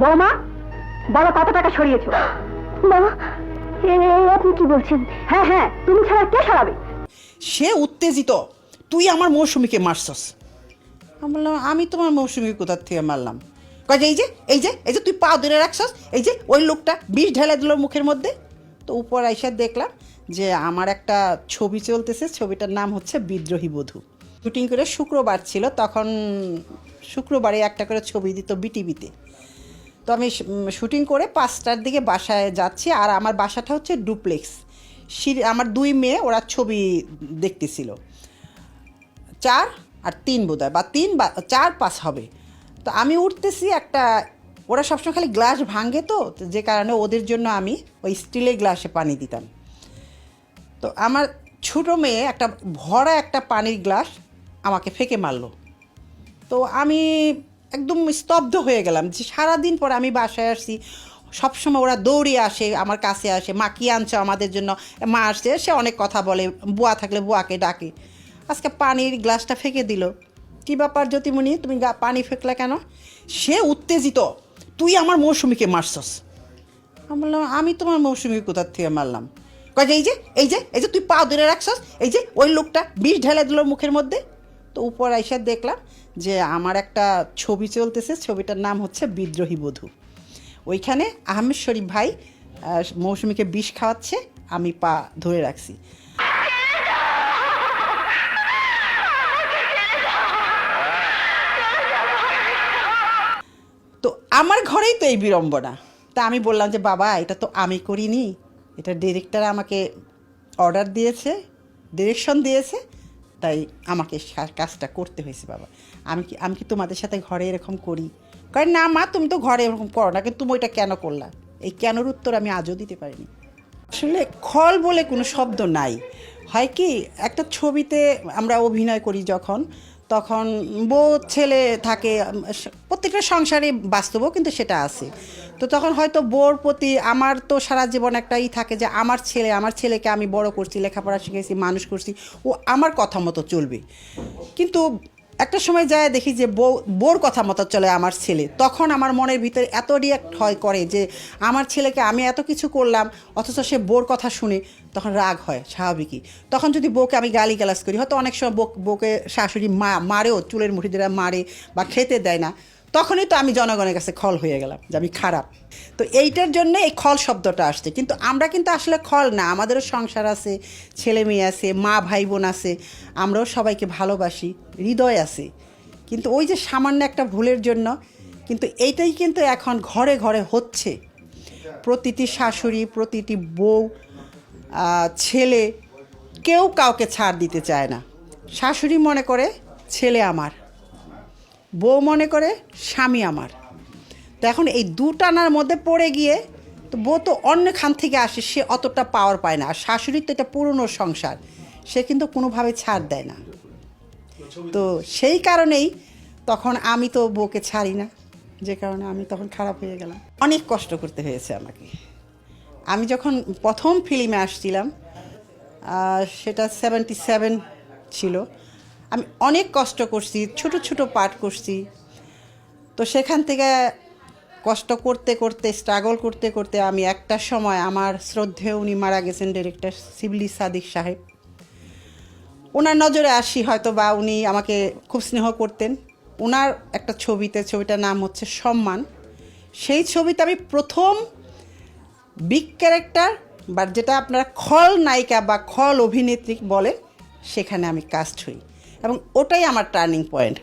বৌমা বলো কত টাকা সরিয়েছো? মা এ আপনি কি বলছেন? হ্যাঁ হ্যাঁ তুমি ছাড়া কে সরাবে? সে উত্তেজিত। তুই আমার মৌসুমীকে মারছস। আমি বললাম আমি তোমার মৌসুমীকে কোথার থেকে মারলাম? কয় যে এই যে এই যে এই যে তুই পা ধরে রাখছস এই যে ওই লোকটা বিষ ঢেলে দিল মুখের মধ্যে। তো উপর আইসা দেখলাম যে আমার একটা ছবি চলতেছে ছবিটার নাম হচ্ছে বিদ্রোহী বধূ। শুটিং করে শুক্রবার ছিল তখন শুক্রবারে একটা করে ছবি দিত বিটিভিতে। তো আমি শুটিং করে পাঁচটার দিকে বাসায় যাচ্ছি আর আমার বাসাটা হচ্ছে ডুপ্লেক্স আমার দুই মেয়ে, ওরা ছবি দেখতেছিল। চার আর তিন বোধ বা তিন বা, চার পাঁচ হবে। তো আমি উঠতেছি একটা, ওরা সবসময় খালি গ্লাস ভাঙে তো যে কারণে ওদের জন্য আমি ওই স্টিলের গ্লাসে পানি দিতাম। তো আমার ছোটো মেয়ে একটা ভরা একটা পানির গ্লাস আমাকে ফেকে মারলো। তো আমি একদম স্তব্ধ হয়ে গেলাম যে সারাদিন পর আমি বাসায় আসছি। সবসময় ওরা দৌড়ে আসে, আমার কাছে আসে, মা, কী আনছো আমাদের জন্য? মা আসছে, সে অনেক কথা বলে, বুয়া থাকলে বুয়াকে ডাকে। আজকে পানির গ্লাসটা ফেকে দিল। কী ব্যাপার জ্যোতিমণি? তুমি গা- পানি ফেকলে কেন? সে উত্তেজিত, তুই আমার মৌসুমীকে মারছস। আমি বললাম, আমি তোমার মৌসুমী কোথার থেকে মারলাম? কয় যে, এই যে এই যে এই যে, তুই পা ধরে রাখছস? এই যে, ওই লোকটা বিষ ঢেলে দিল মুখের মধ্যে। তো উপর আইসা দেখলাম যে আমার একটা ছবি চলতেছে, ছবিটার নাম হচ্ছে বিদ্রোহী বধূ। ওইখানে আহমেদ শরীফ ভাই মৌসুমীকে বিষ খাওয়াচ্ছে, আমি পা ধরে রাখছি। তো আমার ঘরেই তো এই বিড়ম্বনা। তা আমি বললাম যে, বাবা, এটা তো আমি করিনি। এটা ডিরেক্টর আমাকে অর্ডার দিয়েছে ডিরেকশন দিয়েছে। তাই আমাকে কাজটা করতে হয়েছে, বাবা। আমি কি আমি কি তোমাদের সাথে ঘরে এরকম করি? কারণ না, মা, তুমি তো ঘরে এরকম করো না, কিন্তু তুমি ওইটা কেন করলা? এই কেনর উত্তর আমি আজও দিতে পারিনি। আসলে খল বলে কোনো শব্দ নাই। হয় কি, একটা ছবিতে আমরা অভিনয় করি যখন, তখন বউ ছেলে থাকে, প্রত্যেকটা সংসারে বাস্তবও কিন্তু সেটা আছে। তো তখন হয়তো বউর প্রতি আমার তো সারা জীবন একটাই থাকে যে আমার ছেলে, আমার ছেলেকে আমি বড় করছি, লেখাপড়া শিখেছি মানুষ করছি, ও আমার কথা মতো চলবে। কিন্তু একটা সময় যায় দেখি যে বউ, বোর কথা মতো চলে আমার ছেলে। তখন আমার মনের ভিতরে এত রিয়াক্ট হয় করে যে আমার ছেলেকে আমি এত কিছু করলাম, অথচ সে বোর কথা শুনে তখন রাগ হয়, স্বাভাবিকই। তখন যদি বউকে আমি গালি গালাস করি, হয়তো অনেক সময় বউ- বউকে শাশুড়ি মা, মারেও, চুলের মুঠি মারে বা খেতে দেয় না। তখনই তো আমি জনগণের কাছে খল হয়ে গেলাম যে আমি খারাপ। তো এইটার জন্য এই খল শব্দটা আসছে। কিন্তু আমরা কিন্তু আসলে খল না, আমাদেরও সংসার আছে ছেলে মেয়ে আছে, মা ভাই বোন আছে, আমরাও সবাইকে ভালোবাসি, হৃদয় আছে। কিন্তু ওই যে সামান্য একটা ভুলের জন্য কিন্তু এইটাই কিন্তু এখন ঘরে ঘরে হচ্ছে। প্রতিটি শাশুড়ি, প্রতিটি বউ ছেলে কেউ কাউকে ছাড় দিতে চায় না। শাশুড়ি মনে করে, ছেলে আমার। বউ মনে করে, স্বামী আমার। তো এখন এই দুটানার মধ্যে পড়ে গিয়ে তো বউ তো অন্য খান থেকে আসে, সে অতটা পাওয়ার পায় না। আর শাশুড়ির তো এটা পুরনো সংসার, সে কিন্তু কোনোভাবে ছাড় দেয় না। তো সেই কারণেই তখন আমি তো বউকে ছাড়ি না, যে কারণে আমি তখন খারাপ হয়ে গেলাম। অনেক কষ্ট করতে হয়েছে আমাকে। আমি যখন প্রথম ফিল্মে আসছিলাম সেটা সেভেন্টি সেভেন ছিল। আমি অনেক কষ্ট করছি, ছোট ছোট পাঠ করছি। তো সেখান থেকে কষ্ট করতে করতে স্ট্রাগল করতে করতে আমি একটা সময় আমার শ্রদ্ধেয় উনি মারা গেছেন ডিরেক্টর শিবলি সাদিক সাহেব। ওনার নজরে আসি হয়তো বা উনি আমাকে খুব স্নেহ করতেন। ওনার একটা ছবিতে, ছবিটার নাম হচ্ছে সম্মান। সেই ছবিতে আমি প্রথম বিগ ক্যারেক্টার বা যেটা আপনারা খল নায়িকা বা খল অভিনেত্রী বলে সেখানে আমি কাস্ট হই। এবং ওটাই আমার টার্নিং পয়েন্ট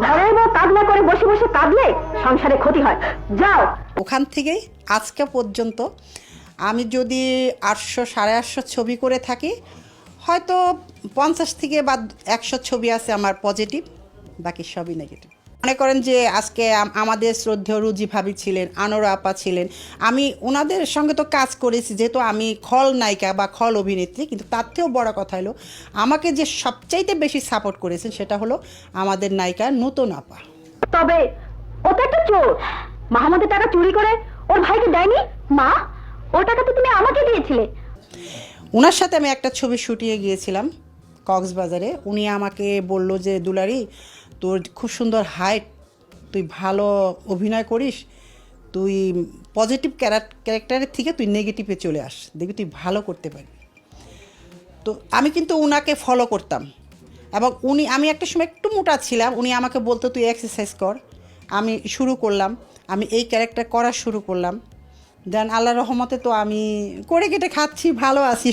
ঘরের বউ কাজ না করে বসে বসে কাঁদলে সংসারে ক্ষতি হয়। যাও। ওখান থেকেই আজকে পর্যন্ত আমি যদি আটশো সাড়ে আটশো ছবি করে থাকি হয়তো পঞ্চাশ থেকে বা একশো ছবি আছে আমার পজিটিভ বাকি সবই নেগেটিভ মনে করেন যে আজকে আমাদের শ্রদ্ধেয় রুজি ভাবি ছিলেন আনোরা আপা ছিলেন। আমি ওনাদের সঙ্গে তো কাজ করেছি যেহেতু আমি খল নায়িকা বা খল অভিনেত্রী কিন্তু তার থেকেও বড় কথা হলো আমাকে যে সবচাইতে বেশি সাপোর্ট করেছেন সেটা হলো আমাদের নায়িকা নতুন আপা। তবে ও তো একটা চোর। মাহমুদের টাকা চুরি করে ওর ভাইকে দেয়নি? মা ওর টাকা তো তুমি আমাকে দিয়েছিলে। ওনার সাথে আমি একটা ছবি শুটিয়ে গিয়েছিলাম কক্সবাজারে। উনি আমাকে বলল যে দুলারি তোর খুব সুন্দর হাইট তুই ভালো অভিনয় করিস, তুই পজিটিভ ক্যারেক্টারের থেকে তুই নেগেটিভে চলে আস, দেখবি তুই ভালো করতে পারবি। তো আমি কিন্তু উনাকে ফলো করতাম এবং উনি, আমি একটা সময় একটু মোটা ছিলাম, উনি আমাকে বলতো, তুই এক্সারসাইজ কর। আমি শুরু করলাম, আমি এই ক্যারেক্টার করা শুরু করলাম। দেন আল্লাহ রহমতে তো আমি করে কেটে খাচ্ছি, ভালো আছি